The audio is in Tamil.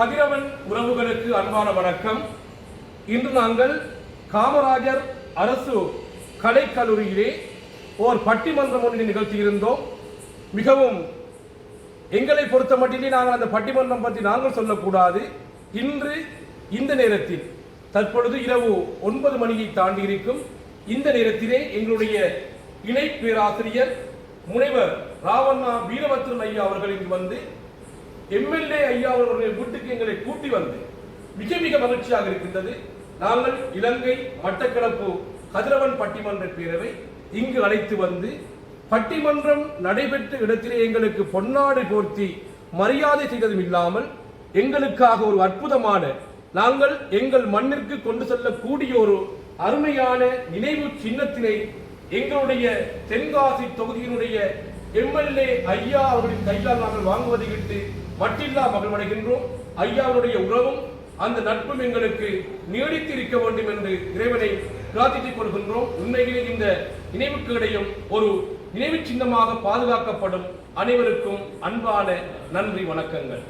கதிரவன் உறவுகளுக்கு அன்பான வணக்கம். இன்று நாங்கள் காமராஜர் அரசு கலைக்கல்லூரியிலே ஓர் பட்டிமன்றம் ஒன்றை நிகழ்த்தியிருந்தோம். மிகவும் எங்களை பொறுத்த மட்டிலே நாங்கள் அந்த பட்டிமன்றம் பற்றி நாங்கள் சொல்லக்கூடாது. இன்று இந்த நேரத்தில் தற்பொழுது இரவு ஒன்பது மணியை தாண்டி இருக்கும். இந்த நேரத்திலே எங்களுடைய இணை பேராசிரியர் முனைவர் ராவண்ணா வீரபத்ரன் ஐயா அவர்கள் இங்கு வந்து எம்எல்ஏ ஐயா அவர்களுடைய வீட்டுக்கு எங்களை கூட்டி வந்து மிக மிக மகிழ்ச்சியாக இருக்கின்றது. நாங்கள் இலங்கை மட்டக்களப்பு கதிரவன் பட்டிமன்ற பேரவை இங்கு அழைத்து வந்து பட்டிமன்றம் நடைபெற்ற இடத்திலே எங்களுக்கு பொன்னாடை போர்த்தி மரியாதை செய்ததும் இல்லாமல் எங்களுக்காக ஒரு அற்புதமான நாங்கள் எங்கள் மண்ணிற்கு கொண்டு செல்லக்கூடிய ஒரு அருமையான நினைவு சின்னத்தினை எங்களுடைய தென்காசி தொகுதியினுடைய எம்எல்ஏ ஐயா அவர்களின் கையால் நாங்கள் வாங்குவதை விட்டு மட்டில்லா மகிழ்வடைகின்றோம். ஐயாவுடைய உறவும் அந்த நட்பும் எங்களுக்கு நீடித்து இருக்க வேண்டும் என்று இறைவனை பிரார்த்தித்துக் கொள்கின்றோம். உண்மையிலே இந்த நினைவுக்கு இடையும் ஒரு நினைவு சின்னமாக பாதுகாக்கப்படும் அனைவருக்கும் அன்பான நன்றி வணக்கங்கள்.